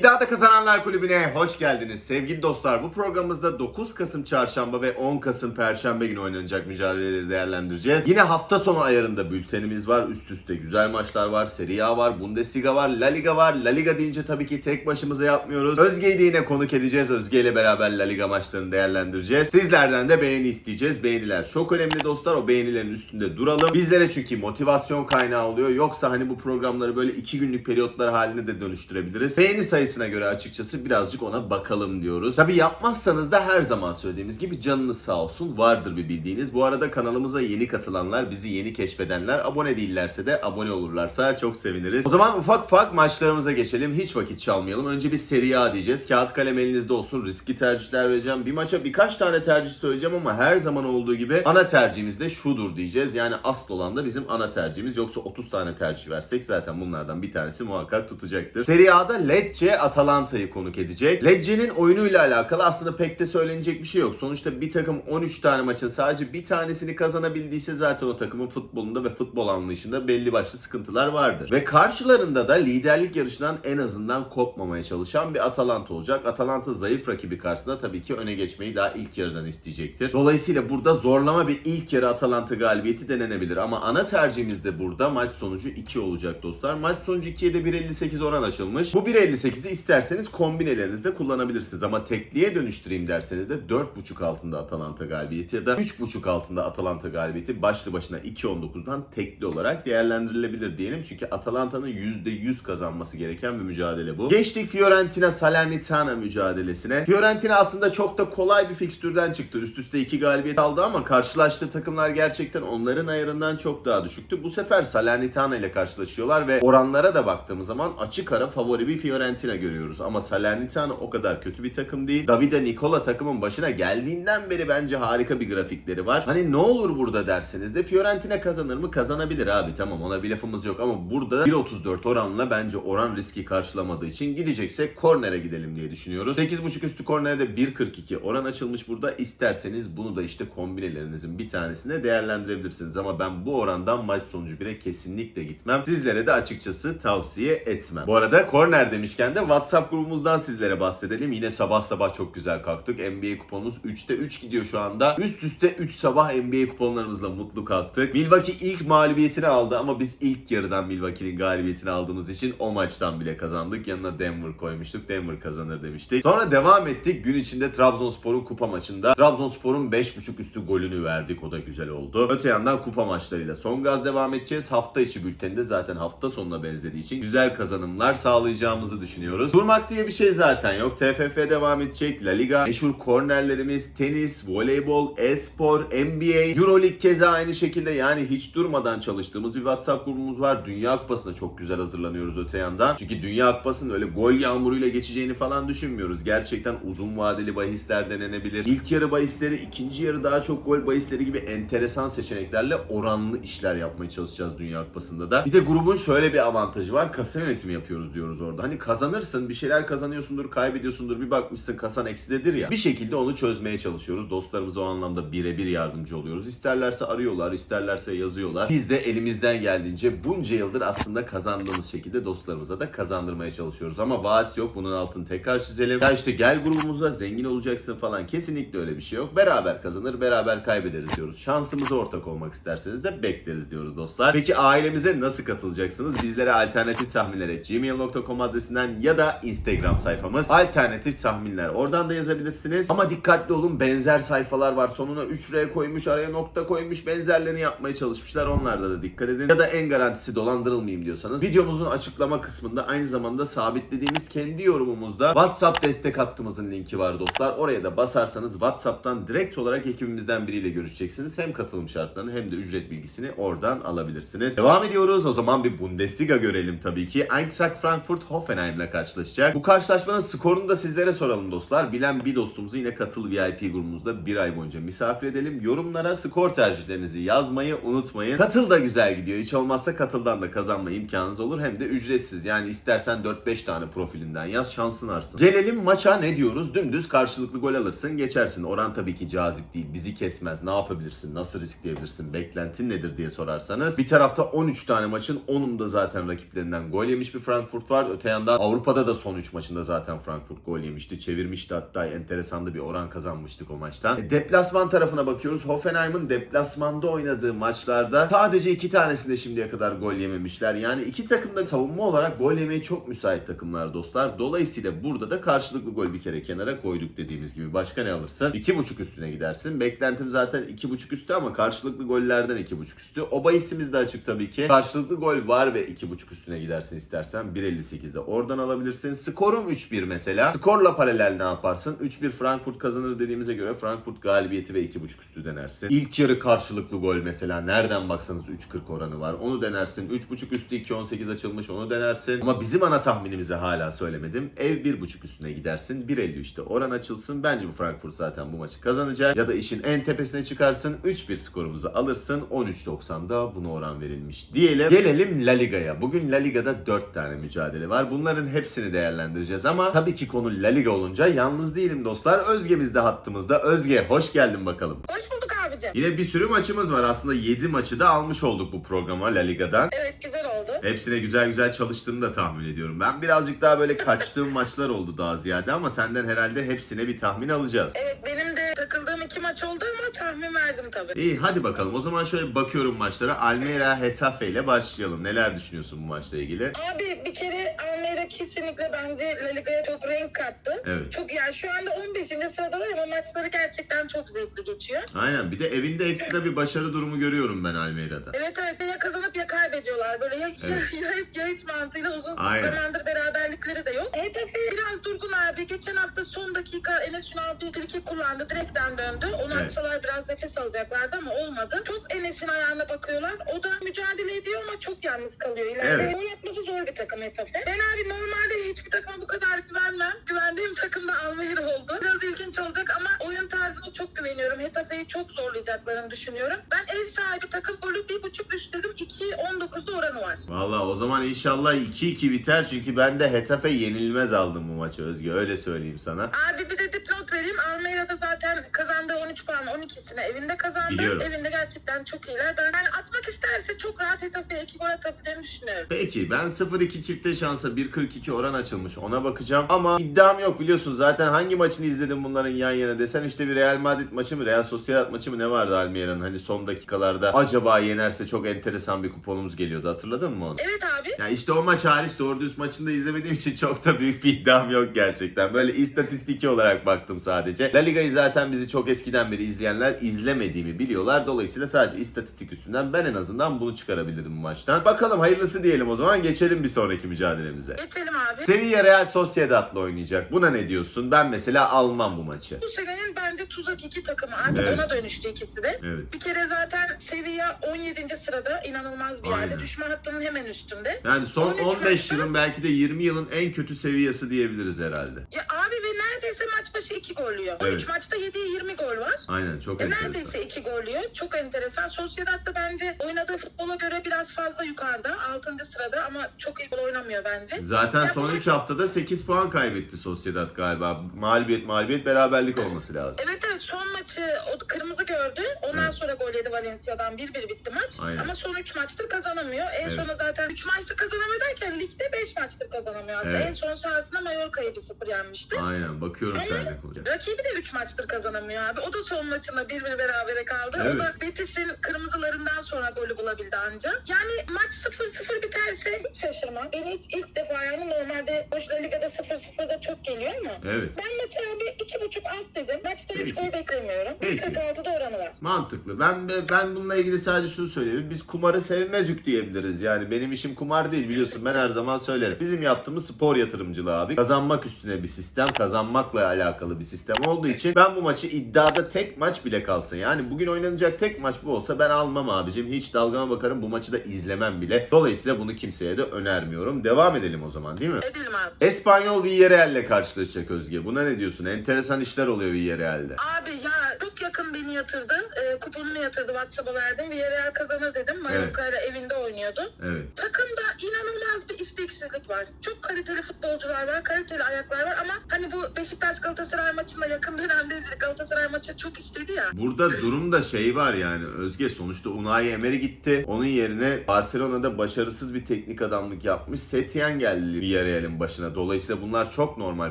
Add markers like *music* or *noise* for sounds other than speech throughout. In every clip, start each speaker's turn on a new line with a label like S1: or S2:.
S1: İddiada Kazananlar Kulübü'ne hoş geldiniz. Sevgili dostlar bu programımızda 9 Kasım Çarşamba ve 10 Kasım Perşembe günü oynanacak mücadeleleri değerlendireceğiz. Yine hafta sonu ayarında bültenimiz var. Üst üste güzel maçlar var. Serie A var, Bundesliga var, La Liga var. La Liga deyince tabii ki tek başımıza yapmıyoruz. Özge'yi de yine konuk edeceğiz. Özge ile beraber La Liga maçlarını değerlendireceğiz. Sizlerden de beğeni isteyeceğiz. Beğeniler çok önemli dostlar. O beğenilerin üstünde duralım. Bizlere çünkü motivasyon kaynağı oluyor. Yoksa hani bu programları böyle 2 günlük periyotlar haline de dönüştürebiliriz. Beğeni sayısına göre açıkçası birazcık ona bakalım diyoruz. Tabi yapmazsanız da her zaman söylediğimiz gibi canınız sağ olsun. Vardır bir bildiğiniz. Bu arada kanalımıza yeni katılanlar, bizi yeni keşfedenler, abone değillerse de abone olurlarsa çok seviniriz. O zaman ufak ufak maçlarımıza geçelim. Hiç vakit çalmayalım. Önce bir Serie A diyeceğiz. Kağıt kalem elinizde olsun. Riskli tercihler vereceğim. Bir maça birkaç tane tercih söyleyeceğim ama her zaman olduğu gibi ana tercihimiz de şudur diyeceğiz. Yani asıl olan da bizim ana tercihimiz. Yoksa 30 tane tercih versek zaten bunlardan bir tanesi muhakkak tutacaktır. Serie A'da Lecce Atalanta'yı konuk edecek. Lecce'nin oyunuyla alakalı aslında pek de söylenecek bir şey yok. Sonuçta bir takım 13 tane maçın sadece bir tanesini kazanabildiyse zaten o takımın futbolunda ve futbol anlayışında belli başlı sıkıntılar vardır. Ve karşılarında da liderlik yarışından en azından kopmamaya çalışan bir Atalanta olacak. Atalanta zayıf rakibi karşısında tabii ki öne geçmeyi daha ilk yarıdan isteyecektir. Dolayısıyla burada zorlama bir ilk yarı Atalanta galibiyeti denenebilir. Ama ana tercihimiz de burada maç sonucu 2 olacak dostlar. Maç sonucu 2'ye de 1.58 oran açılmış. Bu 1.58'i isterseniz kombinelerinizde kullanabilirsiniz. Ama tekliğe dönüştüreyim derseniz de 4.5 altında Atalanta galibiyeti ya da 3.5 altında Atalanta galibiyeti başlı başına 2.19'dan tekli olarak değerlendirilebilir diyelim. Çünkü Atalanta'nın %100 kazanması gereken bir mücadele bu. Geçtik Fiorentina Salernitana mücadelesine. Fiorentina aslında çok da kolay bir fikstürden çıktı. Üst üste 2 galibiyet aldı ama karşılaştığı takımlar gerçekten onların ayarından çok daha düşüktü. Bu sefer Salernitana ile karşılaşıyorlar ve oranlara da baktığımız zaman açık ara favori bir Fiorentina görüyoruz. Ama Salernitana o kadar kötü bir takım değil. Davide Nicola takımın başına geldiğinden beri bence harika bir grafikleri var. Hani ne olur burada derseniz de Fiorentina kazanır mı? Kazanabilir abi tamam ona bir lafımız yok ama burada 1.34 oranla bence oran riski karşılamadığı için gideceksek kornere gidelim diye düşünüyoruz. 8.5 üstü kornerde 1.42 oran açılmış burada. İsterseniz bunu da işte kombinelerinizin bir tanesine değerlendirebilirsiniz. Ama ben bu orandan maç sonucu bire kesinlikle gitmem. Sizlere de açıkçası tavsiye etmem. Bu arada korner demişken de WhatsApp grubumuzdan sizlere bahsedelim. Yine sabah sabah çok güzel kalktık. NBA kuponumuz 3'te 3 gidiyor şu anda. Üst üste 3 sabah NBA kuponlarımızla mutlu kalktık. Milwaukee ilk mağlubiyetini aldı ama biz ilk yarıdan Milwaukee'nin galibiyetini aldığımız için o maçtan bile kazandık. Yanına Denver koymuştuk. Denver kazanır demiştik. Sonra devam ettik. Gün içinde Trabzonspor'un kupa maçında. Trabzonspor'un 5.5 üstü golünü verdik. O da güzel oldu. Öte yandan kupa maçlarıyla son gaz devam edeceğiz. Hafta içi bülteninde zaten hafta sonuna benzediği için güzel kazanımlar sağlayacağımızı düşünüyoruz. Durmak diye bir şey zaten yok. TFF devam edecek. La Liga, meşhur kornerlerimiz, tenis, voleybol, e-spor, NBA, Euroleague keza aynı şekilde yani hiç durmadan çalıştığımız bir WhatsApp grubumuz var. Dünya Kupası'na çok güzel hazırlanıyoruz öte yandan. Çünkü Dünya Kupası'nın öyle gol yağmuruyla geçeceğini falan düşünmüyoruz. Gerçekten uzun vadeli bahisler denenebilir. İlk yarı bahisleri, ikinci yarı daha çok gol bahisleri gibi enteresan seçeneklerle oranlı işler yapmaya çalışacağız Dünya Kupası'nda da. Bir de grubun şöyle bir avantajı var. Kasa yönetimi yapıyoruz diyoruz orada. Hani kazanırsın, bir şeyler kazanıyorsundur, kaybediyorsundur. Bir bakmışsın kasan eksidedir ya. Bir şekilde onu çözmeye çalışıyoruz. Dostlarımıza o anlamda birebir yardımcı oluyoruz. İsterlerse arıyorlar, isterlerse yazıyorlar. Biz de elimizden geldiğince bunca yıldır aslında kazandığımız şekilde dostlarımıza da kazandırmaya çalışıyoruz. Ama vaat yok. Bunun altını tekrar çizelim. Ya işte gel grubumuza zengin olacaksın falan. Kesinlikle öyle bir şey yok. Beraber kazanır, beraber kaybederiz diyoruz. Şansımıza ortak olmak isterseniz de bekleriz diyoruz dostlar. Peki ailemize nasıl katılacaksınız? Bizlere alternatif tahminlere gmail.com adresinden ya da Instagram sayfamız alternatif tahminler. Oradan da yazabilirsiniz. Ama dikkatli olun benzer sayfalar var. Sonuna 3R koymuş, araya nokta koymuş. Benzerlerini yapmaya çalışmışlar. Onlarda da dikkat edin. Ya da en garantisi dolandırılmayayım diyorsanız videomuzun açıklama kısmında aynı zamanda sabitlediğimiz kendi yorumumuzda WhatsApp destek hattımızın linki var dostlar. Oraya da basarsanız WhatsApp'tan direkt olarak ekibimizden biriyle görüşeceksiniz. Hem katılım şartlarını hem de ücret bilgisini oradan alabilirsiniz. Devam ediyoruz. O zaman bir Bundesliga görelim tabii ki. Eintracht Frankfurt Hoffenheim'le karşılaşacak. Bu karşılaşmanın skorunu da sizlere soralım dostlar. Bilen bir dostumuzu yine katıl VIP grubumuzda bir ay boyunca misafir edelim. Yorumlara skor tercihlerinizi yazmayı unutmayın. Katıl da güzel gidiyor. Hiç olmazsa katıldan da kazanma imkanınız olur. Hem de ücretsiz. Yani istersen 4-5 tane profilinden yaz şansın arsın. Gelelim maça ne diyoruz? Dümdüz karşılıklı gol alırsın geçersin. Oran tabii ki cazip değil. Bizi kesmez. Ne yapabilirsin? Nasıl riskleyebilirsin? Beklentin nedir diye sorarsanız. Bir tarafta 13 tane maçın 10'unda zaten rakiplerinden gol yemiş bir Frankfurt var. Öte yandan Avrupa Avrupa'da da son 3 maçında zaten Frankfurt gol yemişti. Çevirmişti hatta enteresan da bir oran kazanmıştık o maçtan. E, deplasman tarafına bakıyoruz. Hoffenheim'ın deplasmanda oynadığı maçlarda sadece iki tanesinde şimdiye kadar gol yememişler. Yani iki takım da savunma olarak gol yemeye çok müsait takımlar dostlar. Dolayısıyla burada da karşılıklı gol bir kere kenara koyduk dediğimiz gibi. Başka ne alırsın? 2.5 üstüne gidersin. Beklentim zaten 2.5 üstü ama karşılıklı gollerden 2.5 üstü. O bahisimiz de açık tabii ki. Karşılıklı gol var ve 2.5 üstüne gidersin istersen 1.58'de oradan alabilirsin. Skorum 3-1 mesela. Skorla paralel ne yaparsın? 3-1 Frankfurt kazanır dediğimize göre Frankfurt galibiyeti ve 2.5 üstü denersin. İlk yarı karşılıklı gol mesela. Nereden baksanız 3.40 oranı var. Onu denersin. 3.5 üstü 2.18 açılmış onu denersin. Ama bizim ana tahminimizi hala söylemedim. Ev 1.5 üstüne gidersin. 1.53'te oran açılsın. Bence bu Frankfurt zaten bu maçı kazanacak. Ya da işin en tepesine çıkarsın. 3-1 skorumuzu alırsın. 13.90'da buna oran verilmiş diyelim. Gelelim La Liga'ya. Bugün La Liga'da 4 tane mücadele var. Bunların hepsini değerlendireceğiz ama tabii ki konu La Liga olunca yalnız değilim dostlar. Özge'miz de hattımızda. Özge hoş geldin bakalım.
S2: Hoş bulduk abicim.
S1: Yine bir sürü maçımız var. Aslında 7 maçı da almış olduk bu programa La Liga'dan.
S2: Evet güzel oldu.
S1: Hepsine güzel güzel çalıştığını da tahmin ediyorum. Ben birazcık daha böyle kaçtığım maçlar oldu daha ziyade ama senden herhalde hepsine bir tahmin alacağız.
S2: Evet benim de takıldığım iki maç oldu ama tahmin verdim tabii.
S1: İyi hadi bakalım. O zaman şöyle bakıyorum maçlara. Almeida Hetafe ile başlayalım. Neler düşünüyorsun bu maçla ilgili?
S2: Abi bir kere Almeida kesinlikle bence La Liga'ya çok renk kattı.
S1: Evet.
S2: Çok yani şu anda 15. sıradalar ama maçları gerçekten çok zevkli geçiyor.
S1: Aynen. Bir de evinde ekstra bir başarı durumu görüyorum ben Almeida'da.
S2: Evet evet ya kazanıp ya kaybediyorlar. Böyle ya,
S1: Evet.
S2: ya, ya, ya hiç mantığıyla uzun
S1: Aynen.
S2: zamandır beraberlikleri de yok. Hetafe biraz durgun abi. Geçen hafta son dakika Enes Ünal bir kullandı. Direkten döndü. Onu
S1: Evet.
S2: atsalar biraz nefes alacaklardı ama olmadı. Çok Enes'in ayağına bakıyorlar. O da mücadele ediyor ama çok yalnız kalıyor ileride.
S1: Evet.
S2: Onu yapması zor bir takım Hetafe. Ben abi normalde hiçbir takıma bu kadar güvenmem. Güvendiğim takım da Almeyra oldu. Biraz ilginç olacak ama oyun tarzına çok güveniyorum. Hetafe'yi çok zorlayacaklarını düşünüyorum. Ben ev sahibi takım golü bir buçuk üst dedim. 2.19'da oranı var.
S1: Valla o zaman inşallah 2-2 biter çünkü ben de Hetafe yenilmez aldım bu maçı Özge öyle söyleyeyim sana.
S2: Abi bir de dipnot vereyim. Almeyra'da zaten kazandığı 13 puan 12'sini evinde kazandı.
S1: Biliyorum.
S2: Evinde gerçekten çok iyiler. Ben yani atmak isterse çok rahat Hetafe'ye 2 gol atabileceğini düşünüyorum.
S1: Peki ben 0-2 çifte şansa 1.42 oran açılmış ona bakacağım ama iddiam yok biliyorsun zaten hangi maçını izledim bunların yan yana desen işte bir Real Madrid maçı mı Real Sociedad maçı mı ne vardı Almeyra'nın hani son dakikalarda acaba yenerse çok enteresan bir kuponumuz geliyordu hatırladın mı onu?
S2: Evet abi.
S1: Ya işte o maç hariç doğru düz maçını da izlemediğim için çok da büyük bir iddiam yok gerçekten. Böyle istatistiki olarak baktım sadece. La Liga'yı zaten bizi çok eskiden beri izleyenler izlemediğimi biliyorlar. Dolayısıyla sadece istatistik üstünden ben en azından bunu çıkarabilirim bu maçtan. Bakalım hayırlısı diyelim o zaman geçelim bir sonraki mücadelemize.
S2: Geçelim abi.
S1: Sevilla Real Sociedad'la oynayacak. Buna ne diyorsun? Ben mesela almam bu maçı.
S2: Bu senenin bence tuzak iki takımı. Artık
S1: Evet.
S2: ona dönüştü ikisi de.
S1: Evet.
S2: Bir kere zaten Sevilla 17. sırada inanılmaz bir yerde.
S1: Aynen.
S2: Düşme hattının hemen üstünde.
S1: Yani son
S2: 13
S1: 15
S2: maçta-
S1: yılın belki de 20 yılın en kötü seviyesi diyebiliriz herhalde.
S2: Ya abi ve neredeyse maç başı 2 gol yiyor.
S1: Evet.
S2: 13 maçta 7'ye 20 gol var.
S1: Aynen çok
S2: E
S1: enteresan.
S2: neredeyse 2 gol yiyor. Çok enteresan. Sociedad da bence oynadığı futbola göre biraz fazla yukarıda. 6. sırada ama çok iyi gol oynamıyor bence.
S1: Zaten
S2: Ya
S1: son
S2: bu-
S1: 3 haftada 8 puan kaybetti Sociedad galiba. Mağlubiyet mağlubiyet beraberlik olması lazım.
S2: Evet evet son maçı o kırmızı gördü. Ondan
S1: Evet.
S2: sonra gol yedi Valencia'dan 1-1 bitti maç.
S1: Aynen.
S2: Ama son 3 maçtır kazanamıyor. En
S1: Evet.
S2: sona zaten 3 maçtır kazanamıyor derken ligde 5 maçtır kazanamıyor aslında.
S1: Evet.
S2: En son sahasında Mallorca'yı 1-0 yenmişti.
S1: Aynen bakıyorum sen olacak.
S2: Rakibi de 3 maçtır kazanamıyor abi. O da son maçında 1-1 berabere kaldı.
S1: Evet.
S2: O da Betis'in kırmızılarından sonra golü bulabildi ancak. Yani maç 0-0 biterse hiç şaşırmam. Beni hiç ilk defa yani normalde Boş La Liga'da 0-0'da çok geliyor ama
S1: Evet.
S2: ben maçı abi 2.5 alt dedim. Maçta 3
S1: Peki.
S2: gol beklemiyorum.
S1: Peki.
S2: 1.46'da oranı var.
S1: Mantıklı. Ben ben bununla ilgili sadece şunu söyleyeyim. Biz kumarı sevmezük diyebiliriz. Yani benim işim kumar değil biliyorsun. Ben her zaman söylerim. Bizim yaptığımız spor yatırımcılığı abi. Kazanmak üstüne bir sistem, kazanmakla alakalı bir sistem olduğu için ben bu maçı iddiada tek maç bile kalsın. Yani bugün oynanacak tek maç bu olsa ben almam abicim. Hiç dalgama bakarım. Bu maçı da izlemem bile. Dolayısıyla bunu kimseye de önermiyorum. Devam edelim o zaman değil mi?
S2: Edelim abi.
S1: Espanyol Villarreal'le karşılaşacak Özge. Buna ne diyorsun? Enteresan işler oluyor Villarreal'de.
S2: Abi ya çok yakın beni yatırdı. Ee, kuponunu yatırdı. WhatsApp'a verdim. Villarreal kazanır dedim. Mallorca ile evinde oynuyordu.
S1: Evet.
S2: Takımda inanılmaz bir isteksizlik var. Çok kaliteli futbolcular var, kaliteli ayaklar var ama hani bu Beşiktaş Galatasaray maçında yakın dönemde izledik. Galatasaray maçı çok istedi ya.
S1: Burada durumda şey var yani Özge sonuçta Unai Emery gitti. Onun yerine Barcelona'da başarısız bir teknik adamlık yapmış. Setien geldi Villarreal'in başına. Dolayısıyla bunlar çok normal.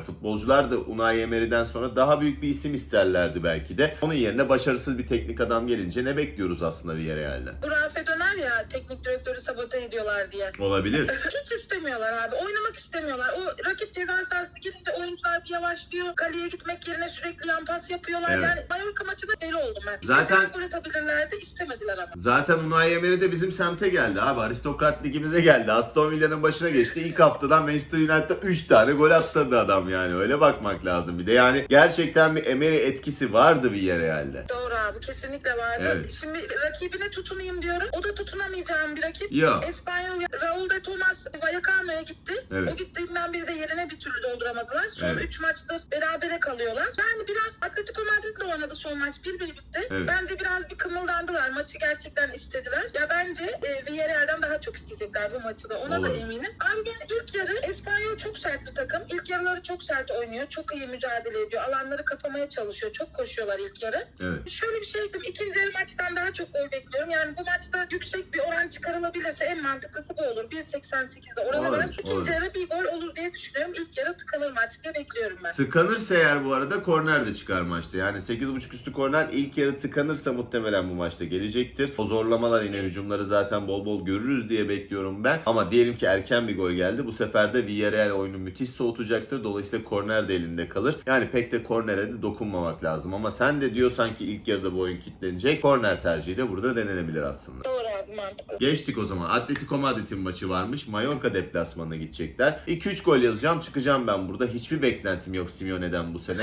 S1: Futbolcular da Unai Emery'den sonra daha büyük bir isim isterlerdi belki de. Onun yerine başarısız bir teknik adam gelince ne bekliyoruz aslında Villarreal'den?
S2: Bu Rafe döner ya teknik direktörü sabote ediyorlar diye.
S1: Olabilir. *laughs*
S2: Hiç istemiyorlar abi. Oynamak istemiyorlar. O rakip ceza sahasına girince oyuncular bir yavaşlıyor. Kaleye gitmek yerine sürekli yan pas yapıyorlar.
S1: Evet.
S2: Yani Mallorca maçında deli oldum ben.
S1: Zaten-
S2: gol atabilirlerdi. istemediler ama.
S1: Zaten Unai Emery de bizim semte geldi abi. Aristokrat ligimize geldi. Aston Villa'nın başına geçti. İlk haftadan Manchester United'da 3 tane gol attırdı adam yani. Öyle bakmak lazım bir de. Yani gerçekten bir Emery etkisi vardı Villarreal'de.
S2: Doğru abi kesinlikle vardı.
S1: Evet.
S2: Şimdi rakibine tutunayım diyorum. O da tutunamayacağım bir rakip.
S1: Yok.
S2: Espanyol Raul de Tomas Vallecano'ya gitti.
S1: Evet.
S2: O gittiğinden beri de yerine bir türlü dolduramadılar. Son
S1: Evet.
S2: 3 maçtır berabere kalıyorlar. Yani biraz Atletico Madrid'le oynadı son maç 1-1 bitti.
S1: Evet.
S2: Bence biraz bir kımıldandılar. Maçı gerçekten istediler. Ya bence e, Villarreal'den daha çok isteyecekler bu maçı da. Ona da
S1: Olur.
S2: eminim. Abi ben ilk yarı Espanyol çok sert bir takım. İlk yarıları çok sert oynuyor. Çok iyi mücadele ediyor. Alanları kapamaya çalışıyor. Çok koşuyorlar ilk yarı.
S1: Evet.
S2: Şöyle bir şey dedim. İkinci yarı maçtan daha çok gol bekliyorum. Yani bu maçta yüksek bir oran çıkarılabilirse en mantıklısı bu olur. 1.88'de oranı var. İkinci yarı bir gol olur diye düşünüyorum. İlk yarı tıkanır maç diye bekliyorum ben.
S1: Tıkanırsa eğer bu arada korner de çıkar maçta. Yani 8.5 üstü korner ilk yarı tıkanırsa muhtemelen bu maçta gelecektir. O zorlamalar yine hücumları zaten bol bol görürüz diye bekliyorum ben. Ama diyelim ki erken bir gol geldi. Bu sefer de Villarreal oyunu müthiş soğutacaktır. Dolayısıyla korner de elinde kalır. Yani pek de kornere de dokunmamak lazım. Ama sen de diyorsan ki ilk yarıda bu oyun kilitlenecek. Korner tercihi de burada denenebilir aslında.
S2: Doğru abi mantıklı.
S1: Geçtik o zaman. Atletico Madrid'in maçı varmış. Mallorca deplasmanına gidecekler. 2-3 gol yazacağım çıkacağım ben burada. Hiçbir beklentim yok Simeone'den bu sene.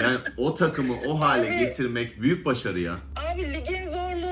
S1: Yani o takımı o hale
S2: Abi-
S1: getirmek büyük başarı ya.
S2: Abi ligin zorluğu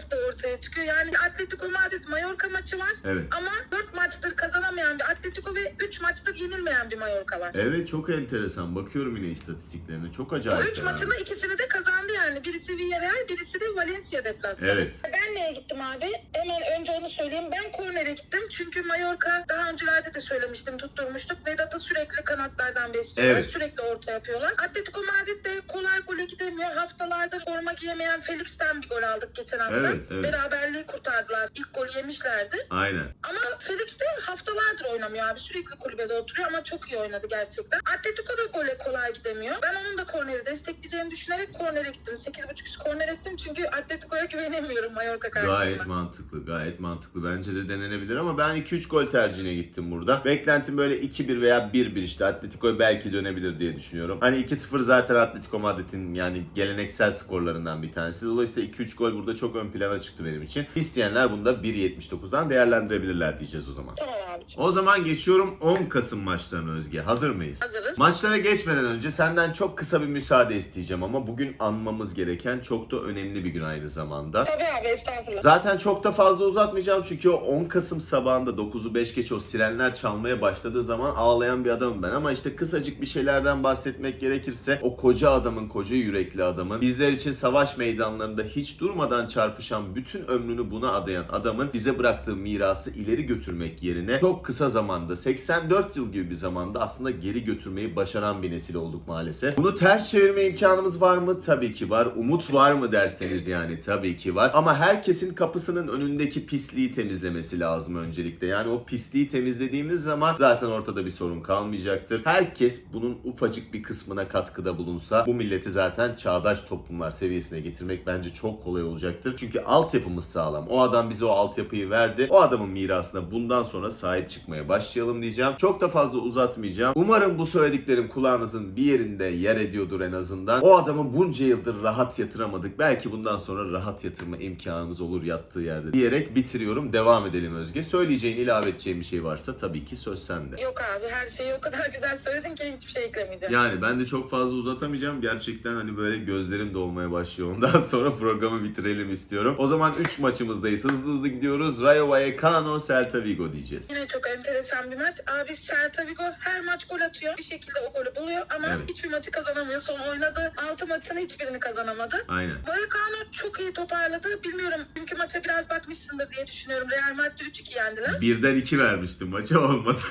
S2: hafta ortaya çıkıyor. Yani Atletico Madrid Mallorca maçı var.
S1: Evet.
S2: Ama 4 maçtır kazanamayan bir Atletico ve 3 maçtır yenilmeyen bir Mallorca var.
S1: Evet çok enteresan. Bakıyorum yine istatistiklerine. Çok
S2: O
S1: acayip.
S2: 3
S1: ya.
S2: maçında ikisini de kazandı yani. Birisi Villarreal, birisi de Valencia deplasmanı.
S1: Evet.
S2: Ben neye gittim abi? Hemen önce onu söyleyeyim. Ben kornere gittim. Çünkü Mallorca daha öncelerde de söylemiştim, tutturmuştuk. Vedat'ı sürekli kanatlardan besliyorlar.
S1: Evet.
S2: Sürekli orta yapıyorlar. Atletico Madrid de kolay gole gidemiyor. Haftalardır forma giyemeyen Felix'ten bir gol aldık geçen hafta.
S1: Evet, evet.
S2: Beraberliği kurtardılar. İlk golü yemişlerdi.
S1: Aynen.
S2: Ama Felix de haftalardır oynamıyor abi. Sürekli kulübede oturuyor ama çok iyi oynadı gerçekten. Atletico da gole kolay gidemiyor. Ben onun da korneri destekleyeceğini düşünerek kornere gittim. 8.5 üst korner ettim çünkü Atletico'ya güvenemiyorum Mallorca karşısında.
S1: Gayet mantıklı, gayet mantıklı. Bence de denenebilir ama ben 2-3 gol tercihine gittim burada. Beklentim böyle 2-1 veya 1-1 işte. Atletico belki dönebilir diye düşünüyorum. Hani 2-0 zaten Atletico Madrid'in yani geleneksel skorlarından bir tanesi. Dolayısıyla 2-3 gol burada çok ön plana çıktı benim için. İsteyenler bunu da 1.79'dan değerlendirebilirler diyeceğiz o zaman.
S2: Tamam abiciğim.
S1: O zaman geçiyorum 10 Kasım maçlarına Özge. Hazır mıyız?
S2: Hazırız.
S1: Maçlara geçmeden önce senden çok kısa bir müsaade isteyeceğim ama bugün anmamız gereken çok da önemli bir gün aynı zamanda.
S2: Tabii abi estağfurullah.
S1: Zaten çok da fazla uzatmayacağım çünkü o 10 Kasım sabahında 9'u 5 geç o sirenler çalmaya başladığı zaman ağlayan bir adamım ben. Ama işte kısacık bir şeylerden bahsetmek gerekirse o koca adamın, koca yürekli adamın bizler için savaş meydanlarında hiç durmadan çarpışan bütün ömrünü buna adayan adamın bize bıraktığı mirası ileri götürmek yerine çok kısa zamanda 84 yıl gibi bir zamanda aslında geri götürmeyi başaran bir nesil olduk maalesef. Bunu ters çevirme imkanımız var mı? Tabii ki var. Umut var mı derseniz yani tabii ki var. Ama herkesin kapısının önündeki pisliği temizlemesi lazım öncelikle. Yani o pisliği temizlediğimiz zaman zaten ortada bir sorun kalmayacaktır. Herkes bunun ufacık bir kısmına katkıda bulunsa bu milleti zaten çağdaş toplumlar seviyesine getirmek bence çok kolay olacaktır. Çünkü altyapımız sağlam. O adam bize o altyapıyı verdi. O adamın mirasına bundan sonra sahip çıkmaya başlayalım diyeceğim. Çok da fazla uzatmayacağım. Umarım bu söylediklerim kulağınızın bir yerinde yer ediyordur en azından. O adamı bunca yıldır rahat yatıramadık. Belki bundan sonra rahat yatırma imkanımız olur yattığı yerde diyerek bitiriyorum. Devam edelim Özge. Söyleyeceğin, ilave edeceğin bir şey varsa tabii ki söz sende.
S2: Yok abi her şeyi o kadar güzel söyledin ki hiçbir şey eklemeyeceğim.
S1: Yani ben de çok fazla uzatamayacağım. Gerçekten hani böyle gözlerim dolmaya başlıyor. Ondan *laughs* sonra programı bitirelim istiyorum. O zaman 3 maçımızdayız. Hızlı hızlı gidiyoruz. Rayo Vallecano, Celta Vigo diyeceğiz.
S2: Yine çok enteresan bir maç. Abi Celta Vigo her maç gol atıyor. Bir şekilde o golü buluyor ama
S1: Evet.
S2: hiçbir maçı kazanamıyor. Son oynadığı 6 maçın hiçbirini kazanamadı.
S1: Aynen.
S2: Vallecano çok iyi toparladı. Bilmiyorum dünkü maça biraz bakmışsındır diye düşünüyorum. Real Madrid 3-2 yendiler.
S1: Birden 2 vermiştim maça olmadı. *laughs*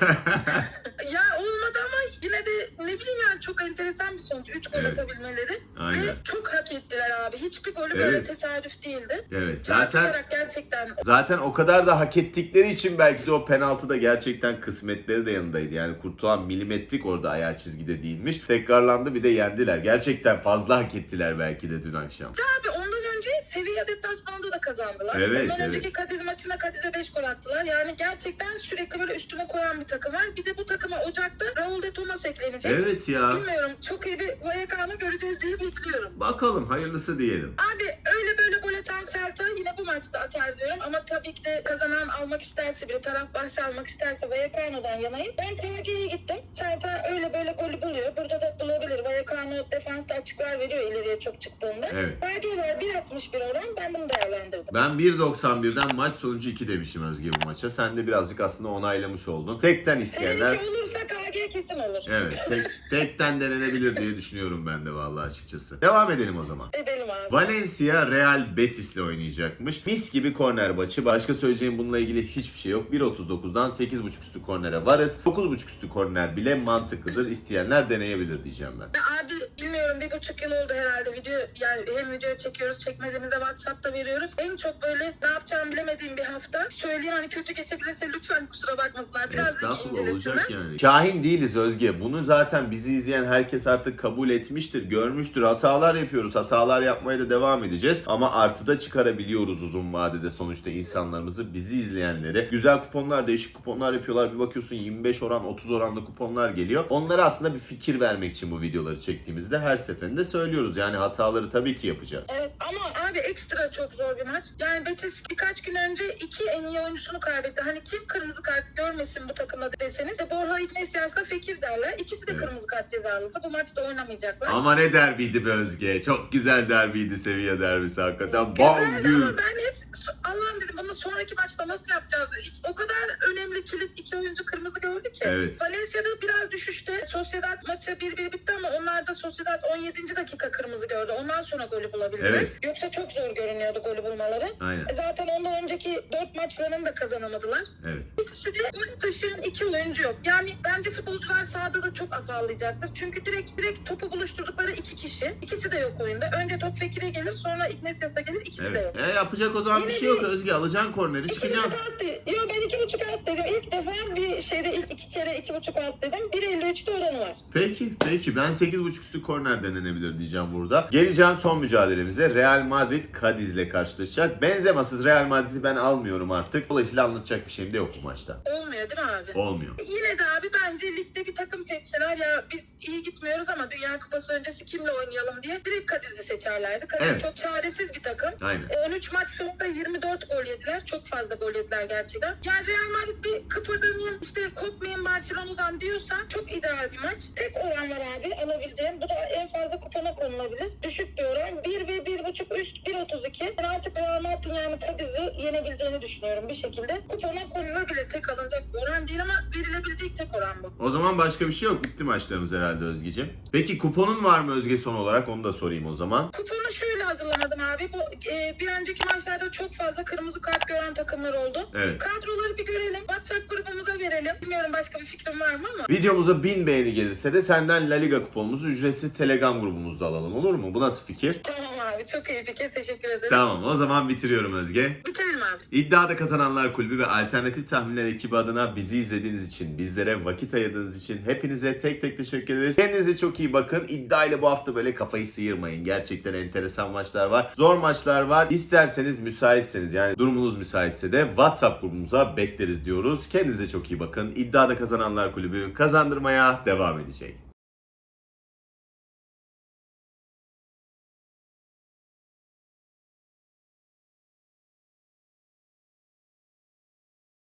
S2: Ya olmadı ama Yine de ne bileyim yani çok enteresan bir sonuç. 3 gol
S1: Evet.
S2: atabilmeleri.
S1: Aynen.
S2: Ve çok hak ettiler abi. Hiçbir golü böyle
S1: Evet.
S2: tesadüf değildi.
S1: Evet zaten
S2: gerçekten
S1: zaten o kadar da hak ettikleri için belki de o penaltı da gerçekten kısmetleri de yanındaydı. Yani Kurtuğan milimetrik orada ayağı çizgide değilmiş. Tekrarlandı bir de yendiler. Gerçekten fazla hak ettiler belki de dün akşam.
S2: Abi Sevilla deplasmanında da kazandılar.
S1: Evet,
S2: ondan
S1: evet.
S2: önceki Kadiz maçına Kadiz'e 5 gol attılar. Yani gerçekten sürekli böyle üstüne koyan bir takım var. Bir de bu takıma Ocak'ta Raul de Tomas eklenecek.
S1: Evet ya.
S2: Bilmiyorum çok iyi bir Vallecano göreceğiz diye bekliyorum.
S1: Bakalım hayırlısı diyelim.
S2: Abi öyle böyle gol atan Celta yine bu maçta atar diyorum. Ama tabii ki de kazanan almak isterse bir taraf bahsi almak isterse Vallecano'dan yanayım. Ben KG'ye gittim. Celta öyle böyle golü buluyor. Burada da bulabilir. Vallecano defansta açıklar veriyor ileriye çok çıktığında.
S1: Evet.
S2: KG var 1.61 oran. Ben bunu değerlendirdim.
S1: Ben 1.91'den maç sonucu 2 demişim Özge bu maça. Sen de birazcık aslında onaylamış oldun. Tekten isteyenler
S2: Seninki olursa KG kesin olur.
S1: Evet, tek, tekten denenebilir diye düşünüyorum ben de vallahi açıkçası. Devam edelim o zaman.
S2: Edelim abi.
S1: Valencia Real Betis'le oynayacakmış. Mis gibi korner maçı. Başka söyleyeceğim bununla ilgili hiçbir şey yok. 1.39'dan 8.5 üstü kornere varız. 9.5 üstü korner bile mantıklıdır. İsteyenler deneyebilir diyeceğim ben.
S2: Abi bilmiyorum bir buçuk yıl oldu herhalde video yani hem video çekiyoruz çekmediğimizde Whatsapp'ta veriyoruz. En çok böyle ne yapacağımı bilemediğim bir hafta. Söyleyeyim hani kötü geçebilirse lütfen kusura bakmasınlar. Birazcık
S1: Estağfurullah
S2: incelesinler.
S1: olacak yani. Kahin değiliz Özge. Bunu zaten bizi izleyen herkes artık kabul etmiştir, görmüştür. Hatalar yapıyoruz. Hatalar yapmaya da devam edeceğiz. Ama artı da çıkarabiliyoruz uzun vadede sonuçta insanlarımızı, bizi izleyenleri. Güzel kuponlar, değişik kuponlar yapıyorlar. Bir bakıyorsun 25 oran, 30 oranlı kuponlar geliyor. Onlara aslında bir fikir vermek için bu videoları çektiğimizde her seferinde söylüyoruz. Yani hataları tabii ki yapacağız.
S2: Evet ama abi ekstra çok zor bir maç. Yani Betis birkaç gün önce iki en iyi oyuncusunu kaybetti. Hani kim kırmızı kart görmesin bu takımda deseniz. de Borja Iglesias'la Fekir derler. İkisi de
S1: Evet.
S2: kırmızı kart cezalısı. Bu maçta oynamayacaklar.
S1: Ama ne derbiydi be Özge. Çok güzel derbiydi Sevilla derbisi hakikaten.
S2: Güzeldi ama ben hep Allah'ım dedim bunu sonraki maçta nasıl yapacağız? Hiç- O kadar önemli kilit iki oyuncu kırmızı gördü ki.
S1: Evet.
S2: Valencia'da biraz düşüşte. Sociedad maçı 1-1 bitti ama onlar da Sociedad 17. dakika kırmızı gördü. Ondan sonra golü bulabildiler.
S1: Evet.
S2: Yoksa çok zor görünüyordu golü bulmaları.
S1: Aynen.
S2: E Zaten ondan önceki 4 maçlarını da kazanamadılar.
S1: Evet.
S2: İkisi de golü taşıyan iki oyuncu yok. Yani bence futbolcular sahada da çok afallayacaktır. Çünkü direkt direkt topu buluşturdukları iki kişi. İkisi de yok oyunda. Önce top Fekir'e gelir sonra Iglesias'a gelir. İkisi de yok.
S1: Evet. E, yapacak o zaman bir şey yok Özge. Alacaksın korneri
S2: İki
S1: çıkacaksın.
S2: Yo ben iki buçuk alt dedim. İlk defa bir şeyde ilk iki kere iki buçuk alt dedim. 1.53'te oranı var.
S1: Peki, peki. Ben 8.5 üstü korner denenebilir diyeceğim burada. Geleceğim son mücadelemize. Real Madrid Cadiz'le karşılaşacak. Benzemasız Real Madrid'i ben almıyorum artık. Dolayısıyla anlatacak bir şeyim de yok bu maçta.
S2: Olmuyor değil mi abi?
S1: Olmuyor.
S2: Yine de abi bence ligde bir takım seçseler ya biz iyi gitmiyoruz ama Dünya Kupası öncesi kimle oynayalım diye direkt Kadiz'i seçerlerdi. Kadiz
S1: Evet.
S2: çok çaresiz bir takım.
S1: Aynen.
S2: E, 13 maç sonunda 24 gol yediler. Çok fazla gol yediler gerçekten. Yani Real Madrid bir kıpırdanayım işte kopmayayım Barcelona'dan diyorsa çok ideal bir maç. Tek oran var abi alabileceğim. Bu da en fazla kupona konulabilir. Düşük bir oran. 1 ve 1.5 üst 1.32. Ben artık Real Madrid'in yani Kadiz'i yenebileceğini düşünüyorum bir şekilde. Kupona konulabilir. Tek alınacak bir oran değil ama verilebilecek tek oran bu.
S1: O zaman başka bir şey yok. Bitti maçlarımız herhalde Özgeciğim. Peki kuponun var mı Özge son olarak? Onu da sorayım o zaman.
S2: Kuponu şöyle hazırlamadım abi. Bu e, bir önceki maçlarda çok fazla kırmızı kart gören takımlar oldu.
S1: Evet.
S2: Kadroları bir görelim. WhatsApp grubumuza verelim. Bilmiyorum başka bir fikrin var mı ama.
S1: Videomuza 1000 beğeni gelirse de senden La Liga kuponumuzu ücretsiz Telegram grubumuzda alalım olur mu? Bu nasıl fikir?
S2: Tamam abi çok iyi fikir. Teşekkür ederim.
S1: Tamam o zaman bitiriyorum Özge.
S2: Bitirelim abi.
S1: İddiada Kazananlar Kulübü ve Alternatif Tahminler ekibi adına bizi izlediğiniz için, bizlere vakit ayırdığınız için hepinize tek tek teşekkür ederiz. Kendinize çok iyi bakın. İddia ile bu hafta böyle kafayı sıyırmayın. Gerçekten enteresan maçlar var. Zor maçlar var. İsterseniz müsaitseniz yani durumunuz müsaitse de WhatsApp grubumuza bekleriz diyoruz. Kendinize çok iyi bakın. İddiada Kazananlar Kulübü kazandırmaya devam edecek.